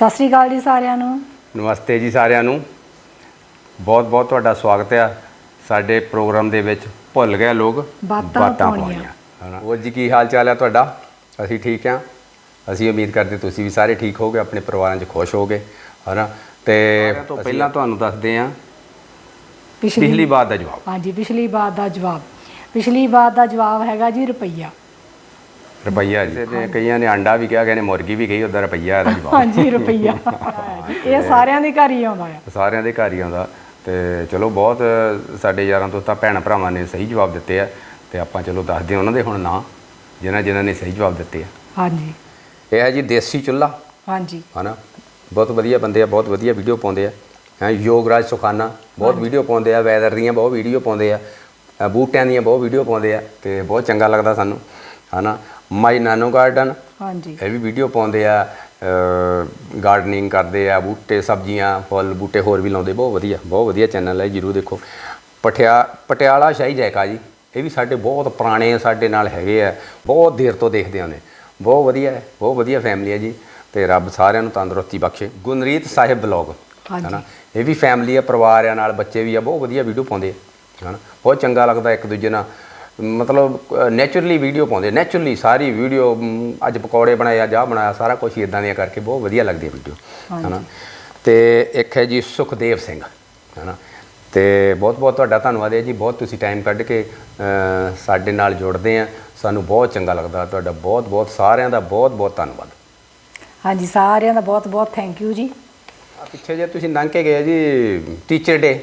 ਸਤਿ ਸ੍ਰੀ ਅਕਾਲ ਜੀ ਸਾਰਿਆਂ ਨੂੰ। ਨਮਸਤੇ ਜੀ ਸਾਰਿਆਂ ਨੂੰ। ਬਹੁਤ ਬਹੁਤ ਤੁਹਾਡਾ ਸਵਾਗਤ ਹੈ ਸਾਡੇ ਪ੍ਰੋਗਰਾਮ ਦੇ ਵਿੱਚ ਭੁੱਲ ਗਏ ਲੋਕ। ਬਾਤਾਂ ਪਾਉਣੀਆਂ। ਹਨਾ? ਉਹ ਜੀ ਕੀ ਹਾਲ ਚਾਲ ਹੈ ਤੁਹਾਡਾ? ਅਸੀਂ ਠੀਕ ਹਾਂ। ਅਸੀਂ ਉਮੀਦ ਕਰਦੇ ਤੁਸੀਂ ਵੀ ਸਾਰੇ ਠੀਕ ਹੋਗੇ ਆਪਣੇ ਪਰਿਵਾਰਾਂ 'ਚ ਖੁਸ਼ ਹੋਗੇ ਹਨਾ? ਤੇ ਤੋਂ ਪਹਿਲਾਂ ਤੁਹਾਨੂੰ ਦੱਸਦੇ ਹਾਂ ਪਿਛਲੀ ਬਾਤ ਦਾ ਜਵਾਬ। ਹਾਂਜੀ ਪਿਛਲੀ ਬਾਤ ਦਾ ਜਵਾਬ। ਪਿਛਲੀ ਬਾਤ ਦਾ ਜਵਾਬ ਹੈਗਾ ਜੀ ਰੁਪਈਆ। ਰੁਪਈਆ ਜੀ। ਤੇ ਕਈਆਂ ਨੇ ਅੰਡਾ ਵੀ ਕਿਹਾ ਕਹਿੰਦੇ ਮੁਰਗੀ ਵੀ ਕਹੀ ਉਧਰ ਰੁਪਈਆ ਇਹਦਾ ਜਵਾਬ ਹਾਂਜੀ ਰੁਪਈਆ। ਇਹ ਸਾਰਿਆਂ ਦੇ ਘਰ ਹੀ ਆਉਂਦਾ ਆ। ਸਾਰਿਆਂ ਦੇ ਘਰ ਹੀ ਆਉਂਦਾ। ਤੇ ਚਲੋ ਬਹੁਤ ਸਾਡੇ ਯਾਰਾਂ ਦੋਸਤਾਂ ਭੈਣ ਭਰਾਵਾਂ ਨੇ ਸਹੀ ਜਵਾਬ ਦਿੱਤੇ ਆ। ਤੇ ਆਪਾਂ ਚਲੋ ਦੱਸਦੇ ਹਾਂ ਉਹਨਾਂ ਦੇ ਹੁਣ ਨਾਂ ਜਿਨ੍ਹਾਂ ਜਿਨ੍ਹਾਂ ਨੇ ਸਹੀ ਜਵਾਬ ਦਿੱਤੇ ਆ। ਹਾਂਜੀ। ਇਹ ਹੈ ਜੀ ਦੇਸੀ ਚੁੱਲ੍ਹਾ ਹਾਂਜੀ। ਹਨਾ? ਬਹੁਤ ਵਧੀਆ ਬੰਦੇ ਆ ਬਹੁਤ ਵਧੀਆ ਵੀਡੀਓ ਪਾਉਂਦੇ ਆ। ਹੈ ਯੋਗਰਾਜ ਸੁਖਾਨਾ ਬਹੁਤ ਵੀਡੀਓ ਪਾਉਂਦੇ ਆ ਵੈਦਰ ਦੀਆਂ ਬਹੁਤ ਵੀਡੀਓ ਪਾਉਂਦੇ ਆ। ਬੂਟਿਆਂ ਦੀਆਂ ਬਹੁਤ ਵੀਡੀਓ ਪਾਉਂਦੇ ਆ। ਤੇ ਬਹੁਤ ਚੰਗਾ ਲੱਗਦਾ ਸਾਨੂੰ। ਹਨਾ? My nano garden. ਹਾਂਜੀ। ਇਹ ਵੀ ਵੀਡੀਓ ਪਾਉਂਦੇ ਆ ਗਾਰਡਨਿੰਗ ਕਰਦੇ ਆ ਬੂਟੇ ਸਬਜ਼ੀਆਂ ਫੁੱਲ ਬੂਟੇ ਹੋਰ ਵੀ ਲਾਉਂਦੇ ਬਹੁਤ ਵਧੀਆ ਬਹੁਤ ਵਧੀਆ ਚੈਨਲ ਹੈ ਜਰੂਰ ਦੇਖੋ। ਪਟਿਆ ਪਟਿਆਲਾ ਸ਼ਾਹੀ ਜੈਕਾ ਜੀ ਇਹ ਵੀ ਸਾਡੇ ਬਹੁਤ ਪੁਰਾਣੇ ਸਾਡੇ ਨਾਲ ਹੈਗੇ ਆ ਬਹੁਤ ਦੇਰ ਤੋਂ ਦੇਖਦੇ ਆਉਂਦੇ। ਬਹੁਤ ਵਧੀਆ ਹੈ ਬਹੁਤ ਵਧੀਆ ਫੈਮਿਲੀ ਹੈ ਜੀ ਤੇ ਰੱਬ ਸਾਰਿਆਂ ਨੂੰ ਤੰਦਰੁਸਤੀ ਬਖਸ਼ੇ। ਗੁਨਰੀਤ ਸਾਹਿਬ ਬਲੌਗ ਹਾਂਜੀ। ਹਨਾ? ਇਹ ਵੀ ਫੈਮਿਲੀ ਆ ਪਰਿਵਾਰ ਆ ਨਾਲ ਬੱਚੇ ਵੀ ਆ ਬਹੁਤ ਵਧੀਆ ਵੀਡੀਓ ਪਾਉਂਦੇ ਆ ਹਨਾ? ਬਹੁਤ ਚੰਗਾ ਲੱਗਦਾ ਇੱਕ ਦੂਜੇ ਨਾਲ। ਮਤਲਬ ਨੇਚਰਲੀ ਵੀਡੀਓ ਪਾਉਂਦੇ ਨੇਚਰਲੀ ਸਾਰੀ ਵੀਡੀਓ ਅੱਜ ਪਕੌੜੇ ਬਣਾਏ ਅੱਜ ਆਹ ਬਣਾਇਆ ਸਾਰਾ ਕੁਝ ਇਦਾਂ ਦੀਆਂ ਕਰਕੇ ਬਹੁਤ ਵਧੀਆ ਲੱਗਦੀ ਹੈ ਵੀਡੀਓ ਹਨਾ? ਤੇ ਇੱਕ ਹੈ ਜੀ ਸੁਖਦੇਵ ਸਿੰਘ ਹਨਾ? ਤੇ ਬਹੁਤ ਬਹੁਤ ਤੁਹਾਡਾ ਧੰਨਵਾਦ ਹੈ ਜੀ। ਬਹੁਤ ਤੁਸੀਂ ਟਾਈਮ ਕੱਢ ਕੇ ਸਾਡੇ ਨਾਲ ਜੁੜਦੇ ਆ। ਸਾਨੂੰ ਬਹੁਤ ਚੰਗਾ ਲੱਗਦਾ। ਤੁਹਾਡਾ ਬਹੁਤ ਬਹੁਤ ਸਾਰਿਆਂ ਦਾ ਬਹੁਤ ਬਹੁਤ ਧੰਨਵਾਦ। ਹਾਂਜੀ ਸਾਰਿਆਂ ਦਾ ਬਹੁਤ ਬਹੁਤ ਥੈਂਕ ਯੂ ਜੀ। ਆ ਪਿੱਛੇ ਜੇ ਤੁਸੀਂ ਲੰਘ ਕੇ ਗਏ ਜੀ ਟੀਚਰ ਡੇ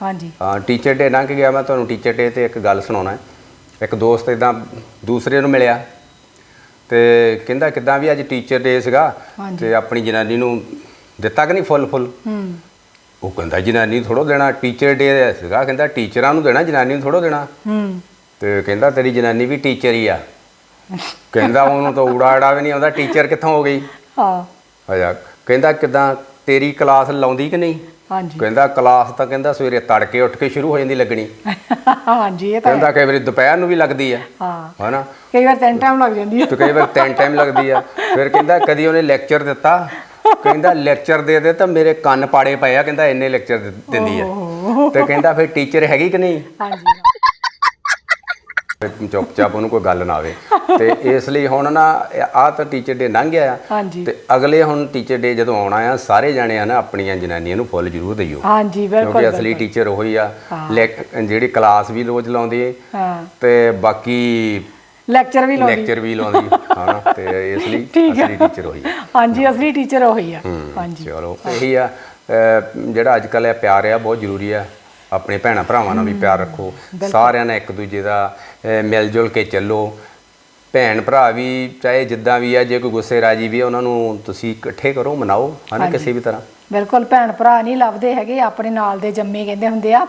ਹਾਂਜੀ। ਹਾਂ ਟੀਚਰ ਡੇ ਲੰਘ ਕੇ ਗਿਆ। ਮੈਂ ਤੁਹਾਨੂੰ ਟੀਚਰ ਡੇ ਤੇ ਇੱਕ ਗੱਲ ਸੁਣਾਉਣਾ ਹੈ। ਇੱਕ ਦੋਸਤ ਇਦਾਂ ਦੂਸਰੇ ਨੂੰ ਮਿਲਿਆ ਤੇ ਕਹਿੰਦਾ ਕਿਦਾਂ ਵੀ ਅੱਜ ਟੀਚਰ ਡੇ ਸੀਗਾ। ਤੇ ਆਪਣੀ ਜਨਾਨੀ ਨੂੰ ਦਿੱਤਾ ਕਿ ਨਹੀਂ ਫੁੱਲ ਫੁੱਲ? ਹੂੰ। ਉਹ ਕਹਿੰਦਾ ਜਨਾਨੀ ਨੂੰ ਥੋੜੋ ਦੇਣਾ ਟੀਚਰ ਡੇ ਸੀਗਾ ਕਹਿੰਦਾ ਟੀਚਰਾਂ ਨੂੰ ਦੇਣਾ ਜਨਾਨੀ ਨੂੰ ਥੋੜੋ ਦੇਣਾ। ਹੂੰ। ਤੇ ਕਹਿੰਦਾ ਤੇਰੀ ਜਨਾਨੀ ਵੀ ਟੀਚਰ ਹੀ ਆ। ਕਹਿੰਦਾ ਉਹਨੂੰ ਤਾਂ ਊੜਾ ਆੜਾ ਵੀ ਨਹੀਂ ਆਉਂਦਾ ਟੀਚਰ ਕਿੱਥੋਂ ਹੋ ਗਈ? ਹਾਂ। ਅਜਾ ਕਹਿੰਦਾ ਕਿਦਾਂ ਤੇਰੀ ਕਲਾਸ ਲਾਉਂਦੀ ਕਿ ਨਹੀਂ? ਹਾਂਜੀ। ਕਹਿੰਦਾ ਕਲਾਸ ਤਾਂ ਕਹਿੰਦਾ ਸਵੇਰੇ ਤੜਕੇ ਉੱਠ ਕੇ ਸ਼ੁਰੂ ਹੋ ਜਾਂਦੀ ਲੱਗਣੀ। ਹਾਂਜੀ ਇਹ ਤਾਂ। ਕਹਿੰਦਾ ਕਈ ਵਾਰੀ ਦੁਪਹਿਰ ਨੂੰ ਵੀ ਲੱਗਦੀ ਆ। ਹਾਂ। ਹਨਾ? ਕਈ ਵਾਰ ਤਿੰਨ ਟਾਈਮ ਲੱਗ ਜਾਂਦੀ ਹੈ ਤੇ ਕਈ ਵਾਰ ਤਿੰਨ ਟਾਈਮ ਲੱਗਦੀ ਆ। ਫਿਰ ਕਹਿੰਦਾ ਕਦੀ ਉਹਨੇ ਲੈਕਚਰ ਦਿੱਤਾ। ਕਹਿੰਦਾ ਲੈਕਚਰ ਦੇ ਦੇ ਤਾਂ ਮੇਰੇ ਕੰਨ ਪਾੜੇ ਪਏ ਆ। ਕਹਿੰਦਾ ਇੰਨੇ ਲੈਕਚਰ ਦਿੰਦੀ ਆ। ਤੇ ਕਹਿੰਦਾ ਫਿਰ ਟੀਚਰ ਹੈਗੀ ਕਿ ਨਹੀਂ? ਹਾਂਜੀ। ਚੁੱਪਚਾਪ ਉਹਨੂੰ ਕੋਈ ਗੱਲ ਨਾ ਆਵੇ। ਤੇ ਇਸ ਲਈ ਹੁਣ ਨਾ ਆਹ ਤਾਂ ਟੀਚਰ ਡੇ ਲੰਘ ਗਿਆ ਆ। ਹਾਂਜੀ। ਤੇ ਅਗਲੇ ਹੁਣ ਟੀਚਰ ਡੇ ਜਦੋਂ ਆਉਣਾ ਆ ਸਾਰੇ ਜਾਣੇ ਆ ਨਾ ਆਪਣੀਆਂ ਜਨਾਨੀਆਂ ਨੂੰ ਫੁੱਲ ਜ਼ਰੂਰ ਦਿਓ। ਹਾਂਜੀ ਬਿਲਕੁਲ ਕਿਉਂਕਿ ਅਸਲੀ ਟੀਚਰ ਉਹੀ ਆ। ਜਿਹੜੀ ਕਲਾਸ ਵੀ ਰੋਜ਼ ਲਾਉਂਦੀ ਏ ਹਾਂ। ਤੇ ਬਾਕੀ ਲੈਕਚਰ ਵੀ ਲਾਉਂਦੀ ਲੈਕਚਰ ਵੀ ਲਾਉਂਦੀ ਹਨਾ ਤੇ ਇਸ ਲਈ ਠੀਕ। ਅਸਲੀ ਟੀਚਰ ਉਹੀ ਆ। ਹਾਂਜੀ ਅਸਲੀ ਟੀਚਰ ਉਹੀ ਆ। ਹਾਂਜੀ। ਚਲੋ ਇਹੀ ਆ। ਅਹ ਜਿਹੜਾ ਅੱਜ ਕੱਲ੍ਹ ਇਹ ਪਿਆਰ ਆ ਬਹੁਤ ਜ਼ਰੂਰੀ ਆ। ਆਪਣੇ ਭੈਣਾਂ ਭਰਾਵਾਂ ਨਾਲ ਵੀ ਪਿਆਰ ਰੱਖੋ। ਸਾਰਿਆਂ ਨਾਲ ਇੱਕ ਦੂਜੇ ਦਾ ਮਿਲ ਜੁਲ ਕੇ ਚੱਲੋ। ਭੈਣ ਭਰਾ ਵੀ ਚਾਹੇ ਜਿੱਦਾਂ ਵੀ ਆ ਜੇ ਕੋਈ ਗੁੱਸੇ ਰਾਜੀ ਵੀ ਆ ਉਹਨਾਂ ਨੂੰ ਤੁਸੀਂ ਇਕੱਠੇ ਕਰੋ ਮਨਾਓ ਹਨਾ ਕਿਸੇ ਵੀ ਤਰ੍ਹਾਂ। ਬਿਲਕੁਲ ਭੈਣ ਭਰਾ ਨਹੀਂ ਲੱਭਦੇ ਹੈਗੇ ਆਪਣੇ ਨਾਲ ਦੇ ਜੰਮੇ ਕਹਿੰਦੇ ਹੁੰਦੇ ਆ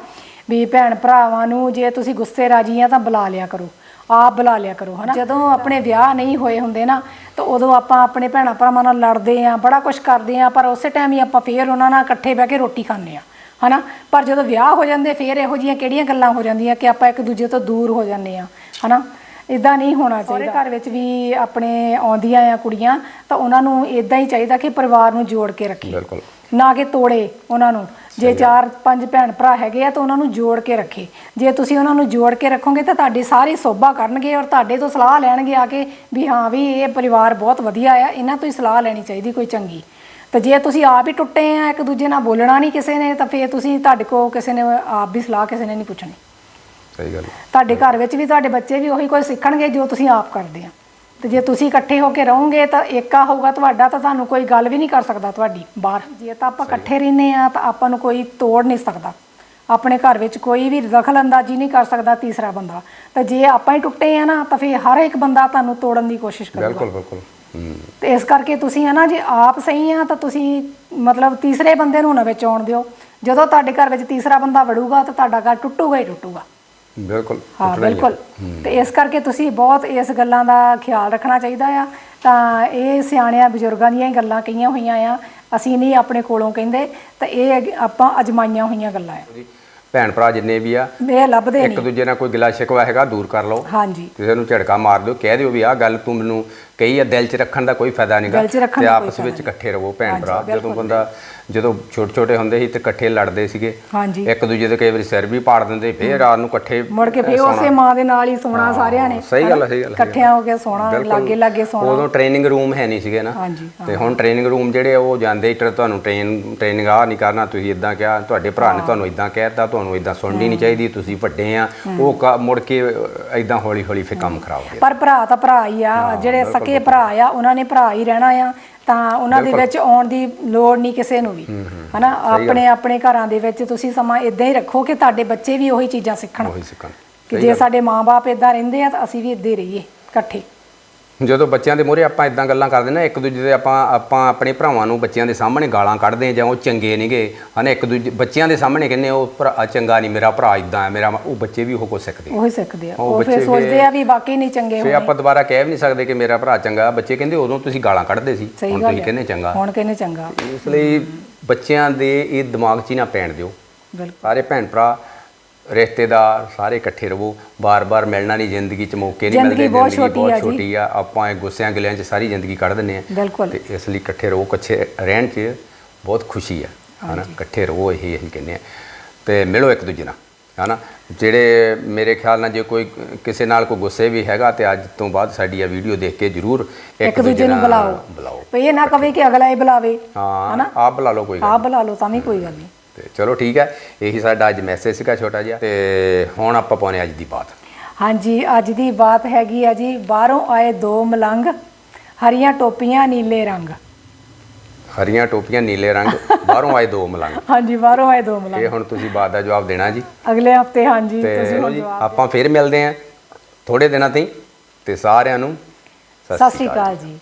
ਵੀ ਭੈਣ ਭਰਾਵਾਂ ਨੂੰ ਜੇ ਤੁਸੀਂ ਗੁੱਸੇ ਰਾਜੀ ਆ ਤਾਂ ਬੁਲਾ ਲਿਆ ਕਰੋ ਆਪ ਬੁਲਾ ਲਿਆ ਕਰੋ ਹਨਾ। ਜਦੋਂ ਆਪਣੇ ਵਿਆਹ ਨਹੀਂ ਹੋਏ ਹੁੰਦੇ ਨਾ ਤਾਂ ਉਦੋਂ ਆਪਾਂ ਆਪਣੇ ਭੈਣਾਂ ਭਰਾਵਾਂ ਨਾਲ ਲੜਦੇ ਆ ਬੜਾ ਕੁਝ ਕਰਦੇ ਆ ਪਰ ਉਸੇ ਟਾਈਮ ਹੀ ਆਪਾਂ ਫੇਰ ਉਹਨਾਂ ਨਾਲ ਇਕੱਠੇ ਬਹਿ ਕੇ ਰੋਟੀ ਖਾਂਦੇ ਆ। ਹਨਾ? ਪਰ ਜਦੋਂ ਵਿਆਹ ਹੋ ਜਾਂਦੇ ਫੇਰ ਇਹੋ ਜੀਆਂ ਕਿਹੜੀਆਂ ਗੱਲਾਂ ਹੋ ਜਾਂਦੀਆਂ ਕਿ ਆਪਾਂ ਇੱਕ ਦੂਜੇ ਤੋਂ ਦੂਰ ਹੋ ਜਾਂਦੇ ਆ ਹਨਾ? ਇਦਾਂ ਨਹੀਂ ਹੋਣਾ ਚਾਹੀਦਾ। ਘਰ ਵਿੱਚ ਵੀ ਆਪਣੇ ਆਉਂਦੀਆਂ ਆ ਕੁੜੀਆਂ ਤਾਂ ਉਹਨਾਂ ਨੂੰ ਇਦਾਂ ਹੀ ਚਾਹੀਦਾ ਕਿ ਪਰਿਵਾਰ ਨੂੰ ਜੋੜ ਕੇ ਰੱਖੇ। ਬਿਲਕੁਲ। ਨਾ ਕਿ ਤੋੜੇ ਉਹਨਾਂ ਨੂੰ। ਜੇ ਚਾਰ ਪੰਜ ਭੈਣ ਭਰਾ ਹੈਗੇ ਆ ਤਾਂ ਉਹਨਾਂ ਨੂੰ ਜੋੜ ਕੇ ਰੱਖੇ। ਜੇ ਤੁਸੀਂ ਉਹਨਾਂ ਨੂੰ ਜੋੜ ਕੇ ਰੱਖੋਗੇ ਤਾਂ ਤੁਹਾਡੀ ਸਾਰੀ ਸੋਭਾ ਕਰਨਗੇ ਔਰ ਤੁਹਾਡੇ ਤੋਂ ਸਲਾਹ ਲੈਣਗੇ ਆ ਕੇ ਵੀ ਹਾਂ ਵੀ ਇਹ ਪਰਿਵਾਰ ਬਹੁਤ ਵਧੀਆ ਆ ਇਹਨਾਂ ਤੋਂ ਹੀ ਸਲਾਹ ਲੈਣੀ ਚਾਹੀਦੀ ਕੋਈ ਚੰਗੀ। ਤਾਂ ਜੇ ਤੁਸੀਂ ਆਪ ਹੀ ਟੁੱਟੇ ਆ ਇੱਕ ਦੂਜੇ ਨਾਲ ਬੋਲਣਾ ਨਹੀਂ ਕਿਸੇ ਨੇ ਤਾਂ ਫੇਰ ਤੁਸੀਂ ਤੁਹਾਡੇ ਕੋ ਕਿਸੇ ਨੇ ਆਪ ਵੀ ਸਲਾਹ ਕਿਸੇ ਨੇ ਨਹੀਂ ਪੁੱਛਣੀ। ਸਹੀ ਗੱਲ। ਤੁਹਾਡੇ ਘਰ ਵਿੱਚ ਵੀ ਤੁਹਾਡੇ ਬੱਚੇ ਵੀ ਉਹੀ ਕੁਝ ਸਿੱਖਣਗੇ ਜੋ ਤੁਸੀਂ ਆਪ ਕਰਦੇ ਆ। ਤੇ ਜੇ ਤੁਸੀਂ ਇਕੱਠੇ ਹੋ ਕੇ ਰਹੋਗੇ ਤਾਂ ਏਕਾ ਹੋਊਗਾ ਤੁਹਾਡਾ ਤਾਂ ਤੁਹਾਨੂੰ ਕੋਈ ਗੱਲ ਵੀ ਨਹੀਂ ਕਰ ਸਕਦਾ ਤੁਹਾਡੀ ਬਾਹਰ। ਜੇ ਤਾਂ ਆਪਾਂ ਇਕੱਠੇ ਰਹਿੰਦੇ ਆ ਤਾਂ ਆਪਾਂ ਨੂੰ ਕੋਈ ਤੋੜ ਨਹੀਂ ਸਕਦਾ। ਆਪਣੇ ਘਰ ਵਿੱਚ ਕੋਈ ਵੀ ਦਖਲ ਅੰਦਾਜ਼ੀ ਨਹੀਂ ਕਰ ਸਕਦਾ ਤੀਸਰਾ ਬੰਦਾ। ਤਾਂ ਜੇ ਆਪਾਂ ਹੀ ਟੁੱਟੇ ਆ ਨਾ ਤਾਂ ਫਿਰ ਹਰ ਇੱਕ ਬੰਦਾ ਤੁਹਾਨੂੰ ਤੋੜਨ ਦੀ ਕੋਸ਼ਿਸ਼ ਕਰੂਗਾ। ਬਿਲਕੁਲ ਬਿਲਕੁਲ। ਤੇ ਇਸ ਕਰਕੇ ਤੁਸੀਂ ਹੈ ਨਾ ਜੇ ਆਪ ਸਹੀ ਆ ਤਾਂ ਤੁਸੀਂ ਮਤਲਬ ਤੀਸਰੇ ਬੰਦੇ ਨੂੰ ਨਾ ਵਿੱਚ ਆਉਣ ਦਿਓ। ਜਦੋਂ ਤੁਹਾਡੇ ਘਰ ਵਿੱਚ ਤੀਸਰਾ ਬੰਦਾ ਵੜੂਗਾ ਤਾਂ ਤੁਹਾਡਾ ਘਰ ਟੁੱਟੂਗਾ ਹੀ ਟੁੱਟੂਗਾ। ਬਿਲਕੁਲ ਹਾਂ। ਬਿਲਕੁਲ। ਤੇ ਇਸ ਕਰਕੇ ਤੁਸੀਂ ਬਹੁਤ ਇਸ ਗੱਲਾਂ ਦਾ ਖਿਆਲ ਰੱਖਣਾ ਚਾਹੀਦਾ ਆ। ਤਾਂ ਇਹ ਸਿਆਣਿਆਂ ਬਜ਼ੁਰਗਾਂ ਦੀਆਂ ਹੀ ਗੱਲਾਂ ਕਹੀਆਂ ਹੋਈਆਂ ਆ। ਅਸੀਂ ਨਹੀਂ ਆਪਣੇ ਕੋਲੋਂ ਕਹਿੰਦੇ ਤਾਂ ਇਹ ਆਪਾਂ ਅਜਮਾਈਆਂ ਹੋਈਆਂ ਗੱਲਾਂ ਆ। ਜੀ, ਭੈਣ ਭਰਾ ਜਿੰਨੇ ਵੀ ਆ ਇਹ ਲੱਭਦੇ ਇੱਕ ਦੂਜੇ ਨਾਲ ਕੋਈ ਗਿਲਾ ਸ਼ਿਕਵਾ ਹੈਗਾ ਦੂਰ ਕਰ ਲਓ। ਹਾਂਜੀ। ਕਿਸੇ ਨੂੰ ਝੜਕਾ ਮਾਰ ਦਿਓ ਕਹਿ ਦਿਓ ਵੀ ਆਹ ਗੱਲ ਤੂੰ ਮੈਨੂੰ ਕਈ ਆ ਦਿਲ 'ਚ ਰੱਖਣ ਦਾ ਕੋਈ ਫਾਇਦਾ ਨਹੀਂਗਾ ਦਿਲ 'ਚ ਰੱਖਣ ਤੇ ਦਾ ਕੋਈ ਆਪਸ ਫਾਇਦਾ ਵਿੱਚ ਇਕੱਠੇ ਰਹੋ ਭੈਣ ਹਾਂਜੀ, ਭਰਾ। ਜਦੋਂ ਬਿਲਕੁਲ। ਬੰਦਾ ਜਦੋਂ ਛੋਟੇ ਛੋਟੇ ਹੁੰਦੇ ਸੀ ਤੇ ਇਕੱਠੇ ਲੜਦੇ ਸੀਗੇ। ਹਾਂਜੀ। ਇੱਕ ਦੂਜੇ ਦੇ ਕਈ ਵਾਰੀ ਸਿਰ ਵੀ ਪਾੜ ਦਿੰਦੇ ਫੇਰ ਰਾਤ ਨੂੰ ਇਕੱਠੇ ਮੁੜ ਕੇ ਫੇਰ ਉਸੇ ਮਾਂ ਦੇ ਨਾਲ ਹੀ ਸੋਣਾ ਸਾਰਿਆਂ ਨੇ। ਸਹੀ ਗੱਲ ਹੈ ਸਹੀ ਗੱਲ ਹੈ ਇਕੱਠਿਆਂ ਹੋ ਕੇ ਸੋਣਾ। ਲਾਗੇ ਲਾਗੇ ਸੋਣਾ। ਉਦੋਂ ਟ੍ਰੇਨਿੰਗ ਰੂਮ ਹੈ ਨਹੀਂ ਸੀਗੇ ਨਾ। ਹਾਂਜੀ ਤੇ ਹੁਣ ਟ੍ਰੇਨਿੰਗ ਰੂਮ ਜਿਹੜੇ ਉਹ ਜਾਂਦੇ ਟਰ- ਤੁਹਾਨੂੰ ਟ੍ਰੇਨ ਟ੍ਰੇਨਿੰਗ ਆ ਨਹੀਂ ਕਰਨਾ ਤੁਸੀਂ ਇਦਾਂ ਕਿਹਾ ਤੁਹਾਡੇ ਭਰਾ ਨੇ ਤੁਹਾਨੂੰ ਇਦਾਂ ਕਹਿਤਾ ਤੁਹਾਨੂੰ ਇਦਾਂ ਸੁਣਨੀ ਨਹੀਂ ਚਾਹੀਦੀ ਤੁਸੀਂ ਵੱਡੇ ਆ। ਉਹ ਮੁੜ ਕੇ ਇਦਾਂ ਹੌਲੀ ਹੌਲੀ ਫੇ ਕੰਮ ਖਰਾਬ ਹੋ ਗਿਆ। ਪਰ ਭਰਾ ਤਾਂ ਭਰਾ ਹੀ ਆ ਜਿਹੜੇ ਸਕੇ ਭਰਾ ਆ ਉਹਨਾਂ ਨੇ ਭਰਾ ਹੀ ਰਹਿਣਾ ਆ। ਤਾਂ ਉਹਨਾਂ ਦੇ ਵਿੱਚ ਆਉਣ ਦੀ ਲੋੜ ਨਹੀਂ ਕਿਸੇ ਨੂੰ ਵੀ। ਹਨਾ? ਆਪਣੇ ਆਪਣੇ ਘਰਾਂ ਦੇ ਵਿੱਚ ਤੁਸੀਂ ਸਮਾਂ ਇਦਾਂ ਹੀ ਰੱਖੋ ਕਿ ਤੁਹਾਡੇ ਬੱਚੇ ਵੀ ਉਹੀ ਚੀਜ਼ਾਂ ਸਿੱਖਣ। ਉਹੀ ਸਿੱਖਣ। ਕਿ ਜੇ ਸਾਡੇ ਮਾਪੇ ਇਦਾਂ ਰਹਿੰਦੇ ਆ ਤਾਂ ਅਸੀਂ ਵੀ ਇਦਾਂ ਹੀ ਰਹੀਏ ਇਕੱਠੇ। ਜਦੋਂ ਬੱਚਿਆਂ ਦੇ ਮੂਹਰੇ ਆਪਾਂ ਇਦਾਂ ਗੱਲਾਂ ਕਰਦੇ ਨਾ ਇੱਕ ਦੂਜੇ ਦੇ ਆਪਾਂ ਆਪਾਂ ਆਪਣੇ ਭਰਾਵਾਂ ਨੂੰ ਬੱਚਿਆਂ ਦੇ ਸਾਹਮਣੇ ਗਾਲਾਂ ਕੱਢਦੇ ਜਾਂ ਉਹ ਚੰਗੇ ਨਹੀਂਗੇ ਹਨਾ ਇੱਕ ਦੂਜੇ ਬੱਚਿਆਂ ਦੇ ਸਾਹਮਣੇ ਕਹਿੰਦੇ ਉਹ ਭਰਾ ਚੰਗਾ ਨਹੀਂ ਮੇਰਾ ਭਰਾ ਇਦਾਂ ਹੈ ਮੇਰਾ ਉਹ ਬੱਚੇ ਵੀ ਉਹ ਕੁਝ ਸਿੱਖਦੇ ਆ। ਉਹੀ ਸਿੱਖਦੇ ਆ। ਉਹ ਫਿਰ ਸੋਚਦੇ ਆ ਵੀ ਵਾਕਈ ਨਹੀਂ ਚੰਗੇ ਹੋਣੇ। ਆਪਾਂ ਦੁਬਾਰਾ ਕਹਿ ਵੀ ਨਹੀਂ ਸਕਦੇ ਕਿ ਮੇਰਾ ਭਰਾ ਚੰਗਾ ਬੱਚੇ ਕਹਿੰਦੇ ਉਦੋਂ ਤੁਸੀਂ ਗਾਲਾਂ ਕੱਢਦੇ ਸੀ ਹੁਣ ਤੁਸੀਂ। ਕਹਿੰਦੇ ਚੰਗਾ। ਹੁਣ ਕਹਿੰਦੇ ਚੰਗਾ। ਇਸ ਲਈ ਬੱਚਿਆਂ ਦੇ ਇਹ ਦਿਮਾਗ 'ਚ ਹੀ ਨਾ ਪੈਣ ਦਿਓ। ਬਿਲਕੁਲ। ਸਾਰੇ ਭੈਣ ਭਰਾ ਰਿਸ਼ਤੇਦਾਰ ਸਾਰੇ ਇਕੱਠੇ ਰਹੋ ਬਾਰ-ਬਾਰ ਮਿਲਣਾ ਨਹੀਂ ਜ਼ਿੰਦਗੀ 'ਚ ਮੌਕੇ ਨਹੀਂ ਜ਼ਿੰਦਗੀ ਮਿਲਦੇ ਬਹੁਤ ਛੋਟੀ ਆ ਜੀ। ਛੋਟੀ ਆ। ਆਪਾਂ ਇਹ ਗੁੱਸਿਆਂ ਗਿਲਿਆਂ 'ਚ ਸਾਰੀ ਜ਼ਿੰਦਗੀ ਕੱਢ ਦਿੰਦੇ ਆ ਬਿਲਕੁਲ। ਤੇ ਇਸ ਲਈ ਇਕੱਠੇ ਰਹੋ ਕੱਛੇ ਰਹਿਣ 'ਚ ਬਹੁਤ ਖੁਸ਼ੀ ਆ ਹਨਾ? ਇਕੱਠੇ ਰਹੋ ਇਹ ਅਸੀਂ ਕਹਿੰਦੇ ਆ ਤੇ ਮਿਲੋ ਇੱਕ ਦੂਜੇ ਨਾਲ ਹਨਾ? ਜਿਹੜੇ ਮੇਰੇ ਖਿਆਲ ਨਾਲ ਜੇ ਕੋਈ ਕਿਸੇ ਨਾਲ ਕੋਈ ਗੁੱਸੇ ਵੀ ਹੈਗਾ ਤੇ ਅੱਜ ਤੋਂ ਬਾਅਦ ਸਾਡੀ ਆ ਵੀਡੀਓ ਦੇਖ ਕੇ ਜਰੂਰ ਇੱਕ ਦੂਜੇ ਨੂੰ ਬੁਲਾਓ। ਬੁਲਾਓ। ਭਈ ਇਹ ਨਾ ਕਵੇ ਕਿ ਅਗਲਾ ਹੀ ਬੁਲਾਵੇ ਹਾਂ ਆਪ ਬੁਲਾ ਲਓ ਕੋਈ ਗੱਲ ਆਪ ਬੁਲਾ ਲਓ ਤਾਂ ਵੀ ਕੋਈ ਗੱਲ ਨਹੀਂ। ਤੇ ਚਲੋ ਠੀਕ ਹੈ ਇਹੀ ਸਾਡਾ ਅੱਜ ਮੈਸੇਜ ਸੀਗਾ ਛੋਟਾ ਜਿਹਾ ਤੇ ਹੁਣ ਆਪਾਂ ਪਾਉਣੇ ਅੱਜ ਦੀ ਬਾਤ। ਹਾਂਜੀ ਅੱਜ ਦੀ ਬਾਤ ਹੈਗੀ ਆ ਜੀ ਬਾਹਰੋਂ ਆਏ ਦੋ ਮਲੰਗ ਹਰੀਆਂ ਟੋਪੀਆਂ ਨੀਲੇ ਰੰਗ। ਹਰੀਆਂ ਟੋਪੀਆਂ ਨੀਲੇ ਰੰਗ ਬਾਹਰੋਂ ਆਏ ਦੋ ਮਲੰਗ। ਹਾਂਜੀ ਬਾਹਰੋਂ ਆਏ ਦੋ ਮਲੰਗ। ਇਹ ਹੁਣ ਤੁਸੀਂ ਬਾਤ ਦਾ ਜਵਾਬ ਦੇਣਾ ਜੀ। ਅਗਲੇ ਹਫ਼ਤੇ ਹਾਂਜੀ ਤੇ ਤੁਸੀਂ ਹੁਣ ਜੀ ਜਵਾਬ ਆਪਾਂ ਫੇਰ ਮਿਲਦੇ ਆਂ ਥੋੜੇ ਦਿਨਾਂ ਤਾਈਂ ਤੇ ਸਾਰਿਆਂ ਨੂੰ ਸਤਿ ਸ੍ਰੀ ਅਕਾਲ ਜੀ।